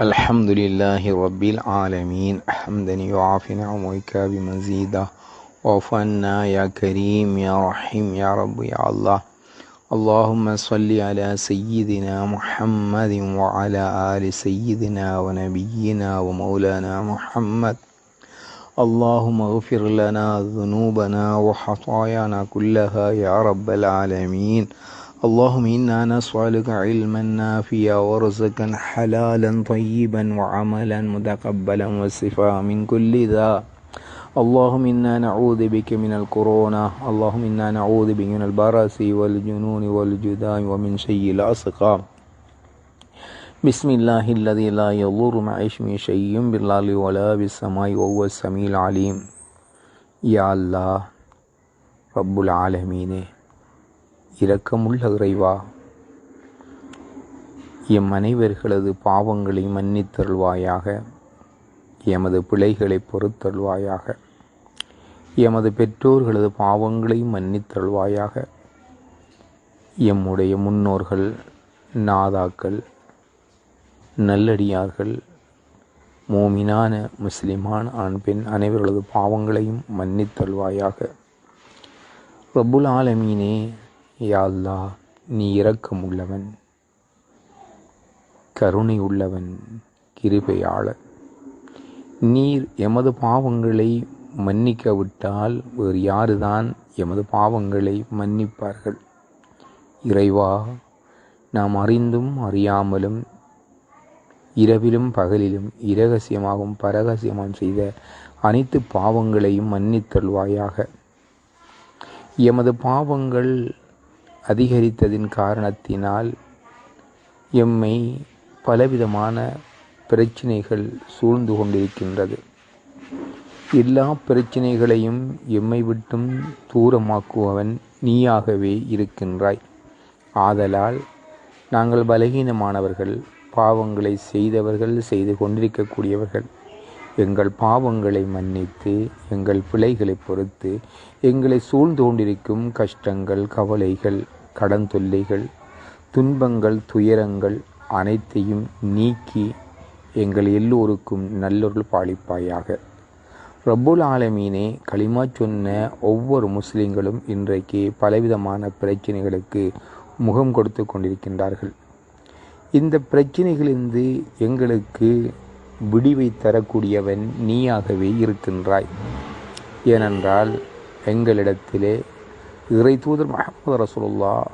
الحمد لله رب العالمين. حمدا يعافي نعمك بمزيده واعف عنا يا كريم يا رحيم يا رب يا الله. اللهم صل على سيدنا محمد وعلى آل سيدنا ونبينا ومولانا محمد. اللهم اغفر لنا ذنوبنا وخطايانا كلها يا رب العالمين. اللهم إنا نسألك علما نافيا ورزقا حلالا طيبا وعملا متقبلا وصفاء من كل ذا. اللهم إنا نعوذ بك من الكورونا. اللهم إنا نعوذ بك من البرص والجنون والجذام ومن شيء الأسقام بسم الله الذي لا يضر مع اسمه شيء بالله ولا بالسماء وهو السميع العليم. يا الله رب العالمين. இரக்கமுள்ள இறைவா எம் அனைவர்களது பாவங்களை மன்னித்தருள்வாயாக எமது பிழைகளை பொறுத்தருள்வாயாக எமது பெற்றோர்களது பாவங்களை மன்னித்தருள்வாயாக எம்முடைய முன்னோர்கள் நாதாக்கள் நல்லடியார்கள் மோமினான முஸ்லிமான ஆண் பெண் அனைவர்களது பாவங்களையும் மன்னித்தருள்வாயாக. ரபுல் ஆலமீனே யாழ்லா நீ இரக்கம் உள்ளவன் கருணை உள்ளவன் கிருபையாளர். நீர் எமது பாவங்களை மன்னிக்கவிட்டால் வேறு யாருதான் எமது பாவங்களை மன்னிப்பார்கள்? இறைவா நாம் அறிந்தும் அறியாமலும் இரவிலும் பகலிலும் இரகசியமாகவும் பரகசியமாகவும் செய்த அனைத்து பாவங்களையும் மன்னித்தல்வாயாக எமது பாவங்கள் அதிகரித்ததின் காரணத்தினால் எம்மை பலவிதமான பிரச்சினைகள் சூழ்ந்து கொண்டிருக்கின்றது. எல்லா பிரச்சினைகளையும் எம்மை விட்டும் தூரமாக்குபவன் நீயாகவே இருக்கின்றாய். ஆதலால் நாங்கள் பலகீனமானவர்கள் பாவங்களை செய்தவர்கள் செய்து கொண்டிருக்கக்கூடியவர்கள். எங்கள் பாவங்களை மன்னித்து எங்கள் பிழைகளை பொறுத்து எங்களை சூழ்ந்து கொண்டிருக்கும் கஷ்டங்கள் கவலைகள் கடன் தொல்லைகள் துன்பங்கள் துயரங்கள் அனைத்தையும் நீக்கி எங்கள் எல்லோருக்கும் நல்லொருள் பாலிப்பாயாக. ரப்புல் ஆலமீனே களிமா சொன்ன ஒவ்வொரு முஸ்லிம்களும் இன்றைக்கு பலவிதமான பிரச்சனைகளுக்கு முகம் கொடுத்து கொண்டிருக்கின்றார்கள். இந்த பிரச்சனைகளிலிருந்து எங்களுக்கு விடிவை தரக்கூடியவன் நீயாகவே இருக்கின்றாய். ஏனென்றால் எங்களிடத்திலே இறை தூதர் மஹமது ரசூலுல்லா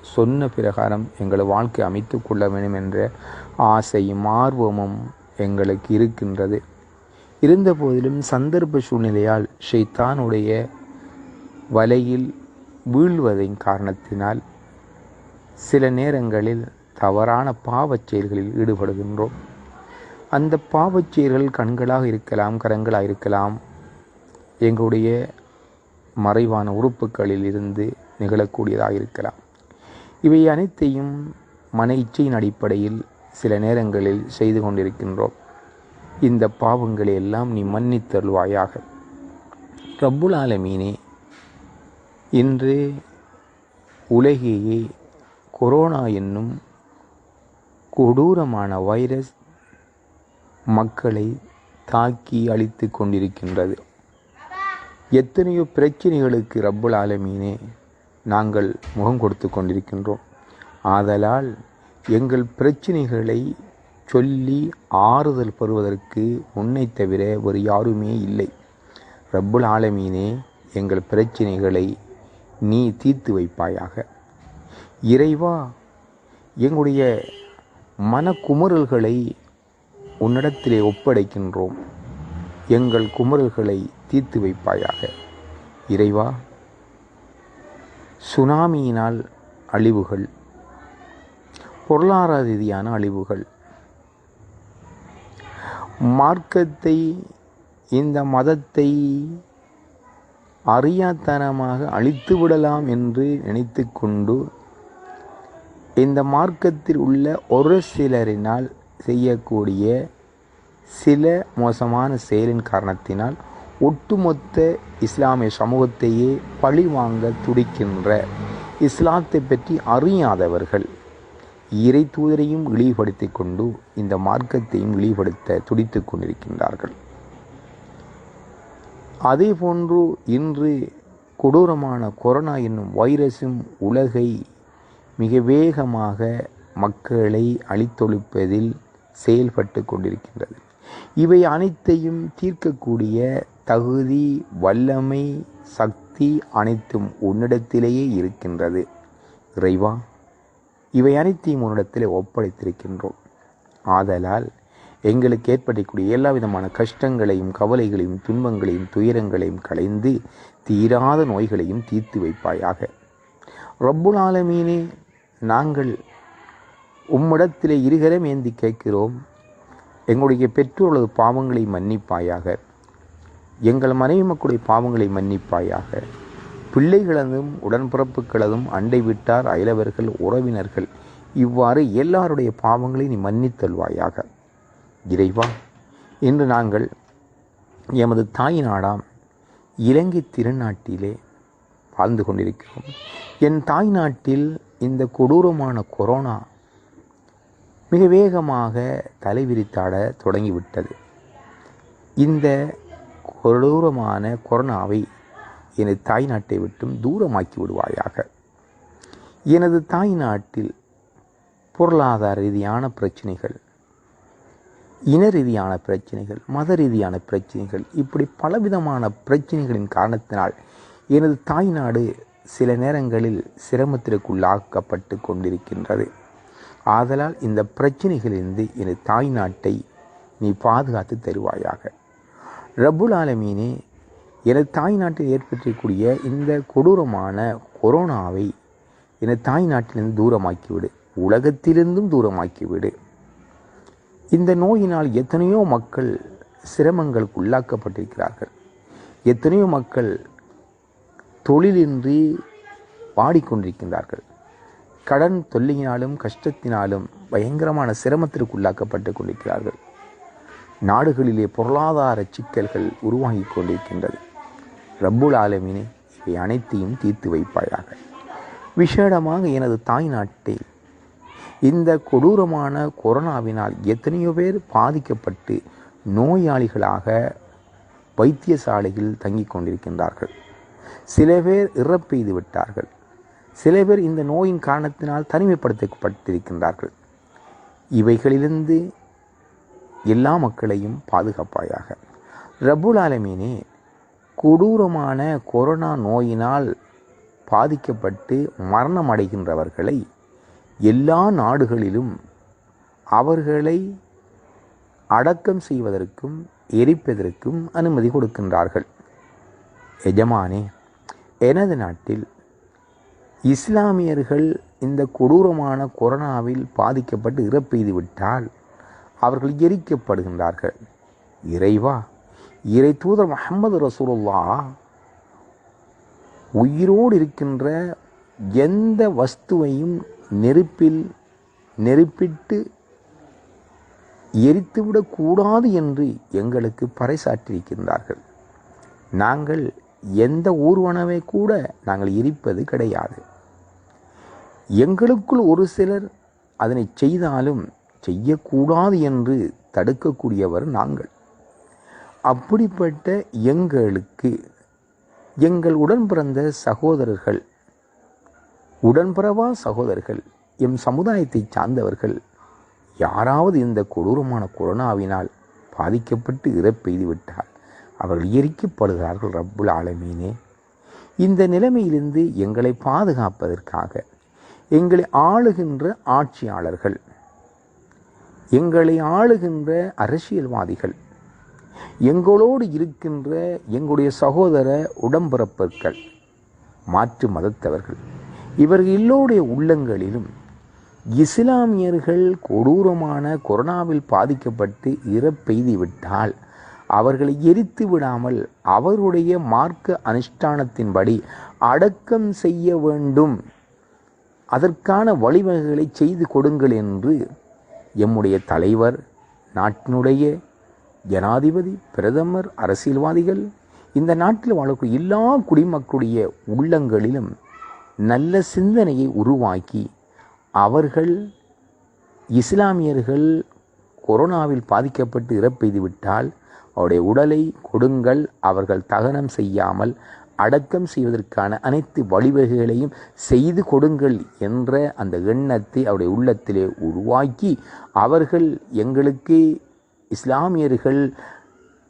சொன்ன பிரகாரம் எங்கள் வாழ்க்கை அமைத்து கொள்ள வேண்டும் என்ற ஆசையும் ஆர்வமும் எங்களுக்கு இருக்கின்றது. இருந்த போதிலும் சந்தர்ப்ப சூழ்நிலையால் ஷைத்தானுடைய வலையில் வீழ்வதின் காரணத்தினால் சில நேரங்களில் தவறான பாவச் செயல்களில் ஈடுபடுகின்றோம். அந்த பாவச் செயல்கள் கண்களாக இருக்கலாம் கரங்களாக இருக்கலாம். எங்களுடைய மறைவான உறுப்புகளில் இருந்து நிகழக்கூடியதாக இருக்கலாம். இவை அனைத்தையும் மன இச்சையின் அடிப்படையில் சில நேரங்களில் செய்து கொண்டிருக்கின்றோம். இந்த பாவங்களை எல்லாம் நீ மன்னித்தருள்வாயாக. ரப்புல் ஆலமீனே இன்று உலகையே கொரோனா என்னும் கொடூரமான வைரஸ் மக்களை தாக்கி அழித்து கொண்டிருக்கின்றது. எத்தனையோ பிரச்சனைகளுக்கு ரப்புல் ஆலமீனே நாங்கள் முகம் கொடுத்து கொண்டிருக்கின்றோம். ஆதலால் எங்கள் பிரச்சனைகளை சொல்லி ஆறுதல் பெறுவதற்கு உன்னை தவிர ஒரு யாருமே இல்லை. ரப்புல் ஆலமீனே எங்கள் பிரச்சனைகளை நீ தீர்த்து வைப்பாயாக. இறைவா எங்களுடைய மனக்குமுறல்களை உன்னிடத்திலே ஒப்படைக்கின்றோம். எங்கள் குமுறல்களை தீர்த்து வைப்பாயாக. இறைவா சுனாமியினால் அழிவுகள் பொருளாதார ரீதியான அழிவுகள் மார்க்கத்தை இந்த மதத்தை அறியாத்தனமாக அழித்து விடலாம் என்று நினைத்து கொண்டு இந்த மார்க்கத்தில் உள்ள ஒரு சிலரினால் செய்யக்கூடிய சில மோசமான செயலின் காரணத்தினால் ஒட்டுமொத்த இஸ்லாமிய சமூகத்தையே பழி வாங்க துடிக்கின்ற இஸ்லாத்தை பற்றி அறியாதவர்கள் இறை தூதரையும் இழிவுபடுத்தி கொண்டு இந்த மார்க்கத்தையும் இழிவுபடுத்த துடித்து கொண்டிருக்கின்றார்கள். அதே போன்று இன்று கொடூரமான கொரோனா என்னும் வைரஸும் உலகை மிக வேகமாக மக்களை அழித்தொழிப்பதில் செயல்பட்டு கொண்டிருக்கின்றது. இவை அனைத்தையும் தீர்க்கக்கூடிய தகுதி வல்லமை சக்தி அனைத்தும் உன்னிடத்திலேயே இருக்கின்றது. இறைவா இவை அனைத்தையும் உன்னிடத்திலே ஒப்படைத்திருக்கின்றோம். ஆதலால் எங்களுக்கு ஏற்படக்கூடிய எல்லா விதமான கஷ்டங்களையும் கவலைகளையும் துன்பங்களையும் துயரங்களையும் களைந்து தீராத நோய்களையும் தீர்த்து வைப்பாயாக. ரப்புல் ஆலமீனே நாங்கள் உம்மிடத்திலே இருகரம் ஏந்தி கேட்கிறோம். எங்களுடைய பெற்றோர்களது பாவங்களை மன்னிப்பாயாக. எங்கள் மனைவி மக்களுடைய பாவங்களை மன்னிப்பாயாக. பிள்ளைகளதும் உடன்பிறப்புகளதும் அண்டை விட்டார் அயலவர்கள் உறவினர்கள் இவ்வாறு எல்லாருடைய பாவங்களை நீ மன்னித்தல்வாயாக. இறைவா இன்று நாங்கள் எமது தாய் நாடாம் இலங்கை திருநாட்டிலே வாழ்ந்து கொண்டிருக்கிறோம். என் தாய் நாட்டில் இந்த கொடூரமான கொரோனா மிக வேகமாக தலைவிரித்தாட தொடங்கிவிட்டது. இந்த கொடூரமான கொரோனாவை எனது தாய் நாட்டை விட்டும் தூரமாக்கி விடுவாயாக. எனது தாய் நாட்டில் பொருளாதார ரீதியான பிரச்சனைகள் இன ரீதியான பிரச்சனைகள் மத ரீதியான பிரச்சனைகள் இப்படி பலவிதமான பிரச்சனைகளின் காரணத்தினால் எனது தாய் நாடு சில நேரங்களில் சிரமத்திற்குள்ளாக்கப்பட்டு கொண்டிருக்கின்றது. ஆதலால் இந்த பிரச்சனைகளிலிருந்து எனது தாய் நாட்டை நீ பாதுகாத்து தருவாயாக. ரபுல் ஆலமீனே எனது தாய் நாட்டில் ஏற்பட்டிருக்கூடிய இந்த கொடூரமான கொரோனாவை எனது தாய் நாட்டிலிருந்து தூரமாக்கிவிடு. உலகத்திலிருந்தும் தூரமாக்கிவிடு. இந்த நோயினால் எத்தனையோ மக்கள் சிரமங்களுக்கு உள்ளாக்கப்பட்டிருக்கிறார்கள். எத்தனையோ மக்கள் தொழிலின்றி பாடிக்கொண்டிருக்கின்றார்கள் கடன் தொல்லியினாலும் கஷ்டத்தினாலும் பயங்கரமான சிரமத்திற்கு உள்ளாக்கப்பட்டு கொண்டிருக்கிறார்கள். நாடுகளிலே பொருளாதார சிக்கல்கள் உருவாகி கொண்டிருக்கின்றது. ரப்புல் ஆலமினே இவை அனைத்தையும் தீர்த்து வைப்பாயாக. விசேடமாக எனது தாய் நாட்டை இந்த கொடூரமான கொரோனாவினால் எத்தனையோ பேர் பாதிக்கப்பட்டு நோயாளிகளாக வைத்தியசாலையில் தங்கிக் கொண்டிருக்கின்றார்கள். சில பேர் இறப்பெய்து விட்டார்கள். சில பேர் இந்த நோயின் காரணத்தினால் தனிமைப்படுத்தப்பட்டிருக்கின்றார்கள். இவைகளிலிருந்து எல்லா மக்களையும் பாதுகாப்பாயாக. ரபுல் ஆலமீனே கொடூரமான கொரோனா நோயினால் பாதிக்கப்பட்டு மரணம் அடைகின்றவர்களை எல்லா நாடுகளிலும் அவர்களை அடக்கம் செய்வதற்கும் எரிப்பதற்கும் அனுமதி கொடுக்கின்றார்கள். எஜமானே எனது நாட்டில் இஸ்லாமியர்கள் இந்த கொடூரமான கொரோனாவில் பாதிக்கப்பட்டு இறப்பெய்து விட்டால் அவர்கள் எரிக்கப்படுகின்றார்கள். இறைவா இறை தூதர் முகமது ரசூலுல்லா உயிரோடு இருக்கின்ற எந்த வஸ்துவையும் நெருப்பில் நெருப்பிட்டு எரித்துவிடக்கூடாது என்று எங்களுக்கு பறைசாற்றியிருக்கின்றார்கள். நாங்கள் எந்த ஊர்வனவை கூட நாங்கள் எரிப்பது கிடையாது. எங்களுக்குள் ஒரு சிலர் அதனை செய்தாலும் செய்யக்கூடாது என்று தடுக்கக்கூடியவர் நாங்கள். அப்படிப்பட்ட எங்களுக்கு எங்கள் உடன் பிறந்த சகோதரர்கள் உடன்பிறவா சகோதரர்கள் எம் சமுதாயத்தை சார்ந்தவர்கள் யாராவது இந்த கொடூரமான கொரோனாவினால் பாதிக்கப்பட்டு இறப்பெய்து விட்டால் அவர்கள் எரிக்கப்படுகிறார்கள் ரப்புல் ஆலமீனே. இந்த நிலைமையிலிருந்து எங்களை பாதுகாப்பதற்காக எங்களை ஆளுகின்ற ஆட்சியாளர்கள் எங்களை ஆளுகின்ற அரசியல்வாதிகள் எங்களோடு இருக்கின்ற எங்களுடைய சகோதர உடம்பிறப்பர்கள் மாற்று மதத்தவர்கள் இவர்கள் எல்லோருடைய உள்ளங்களிலும் இஸ்லாமியர்கள் கொடூரமான கொரோனாவில் பாதிக்கப்பட்டு இறப்பெய்தி விட்டால் அவர்களை எரித்து விடாமல் அவருடைய மார்க்க அனுஷ்டானத்தின்படி அடக்கம் செய்ய வேண்டும் அதற்கான வழிவகைகளை செய்து கொடுங்கள் என்று எம்முடைய தலைவர் நாட்டினுடைய ஜனாதிபதி பிரதமர் அரசியல்வாதிகள் இந்த நாட்டில் வாழக்கூடிய எல்லா குடிமக்களுடைய உள்ளங்களிலும் நல்ல சிந்தனையை உருவாக்கி அவர்கள் இஸ்லாமியர்கள் கொரோனாவில் பாதிக்கப்பட்டு இறப்பெய்து விட்டால் அவருடைய உடலை கொடுங்கள் அவர்கள் தகனம் செய்யாமல் அடக்கம் செய்வதற்கான அனைத்து வழிவகைகளையும் செய்து கொடுங்கள் என்ற அந்த எண்ணத்தை அவருடைய உள்ளத்திலே உருவாக்கி அவர்கள் எங்களுக்கு இஸ்லாமியர்கள்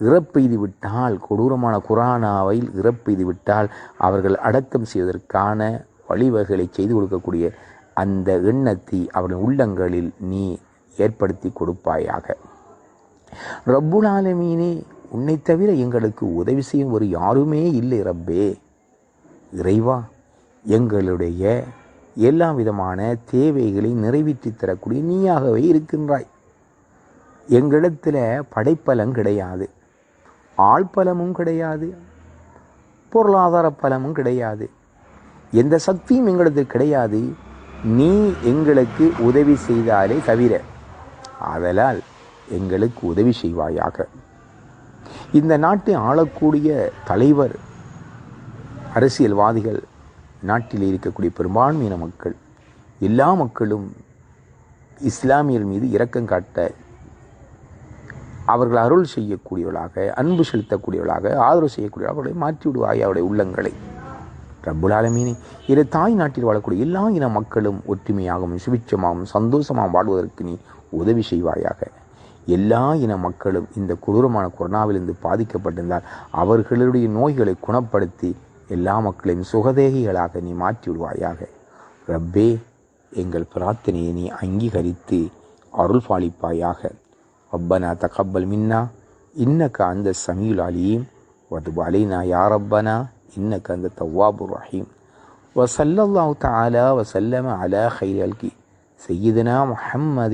இறப்பெய்து விட்டால் கொடூரமான குரானாவில் இறப்பெய்து விட்டால் அவர்கள் அடக்கம் செய்வதற்கான வழிவகைகளை செய்து கொடுக்கக்கூடிய அந்த எண்ணத்தை அவர்கள் உள்ளங்களில் நீ ஏற்படுத்தி கொடுப்பாயாக. ரப்புல் ஆலமீனே உன்னை தவிர எங்களுக்கு உதவி செய்யும் ஒரு யாருமே இல்லை ரப்பே. இறைவா எங்களுடைய எல்லா விதமான தேவைகளை நிறைவேற்றி தரக்கூடிய நீயாகவே இருக்கின்றாய். எங்களிடத்தில் படைப்பலம் கிடையாது ஆள்பலமும் கிடையாது பொருளாதார பலமும் கிடையாது. எந்த சக்தியும் எங்களுக்கு கிடையாது. நீ எங்களுக்கு உதவி செய்தாலே தவிர ஆதலால் எங்களுக்கு உதவி செய்வாயாக. இந்த நாட்டை ஆளக்கூடிய தலைவர் அரசியல்வாதிகள் நாட்டில் இருக்கக்கூடிய பெரும்பான்மையின மக்கள் எல்லா மக்களும் இஸ்லாமியர் மீது இரக்கம் காட்ட அவர்கள் அருள் செய்யக்கூடியவர்களாக அன்பு செலுத்தக்கூடியவர்களாக ஆதரவு செய்யக்கூடிய அவர்களை மாற்றி விடுவாய் அவருடைய உள்ளங்களை. ரப்புல் ஆலமீனே இரு தாய் நாட்டில் வாழக்கூடிய எல்லா இன மக்களும் ஒற்றுமையாகவும் சுபிட்சமாகவும் சந்தோஷமாகவும் வாழ்வதற்கு நீ உதவி செய்வாயாக. எல்லா இன மக்களும் இந்த கொடூரமான கொரோனாவிலிருந்து பாதிக்கப்பட்டிருந்தால் அவர்களுடைய நோய்களை குணப்படுத்தி எல்லா மக்களையும் சுகதேகிகளாக நீ மாற்றி விடுவாயாக ரப்பே எங்கள் பிரார்த்தனையை நீ அங்கீகரித்து அருள் பாலிப்பாயாக ரப்பனா தகப்பல் மின்னா இன்னக்க அந்த சமீல் அலீம் وتب علينا يا ربنا إنك أنت التواب الرحيم وصلى الله تعالى وسلم على خير الك سيدنا محمد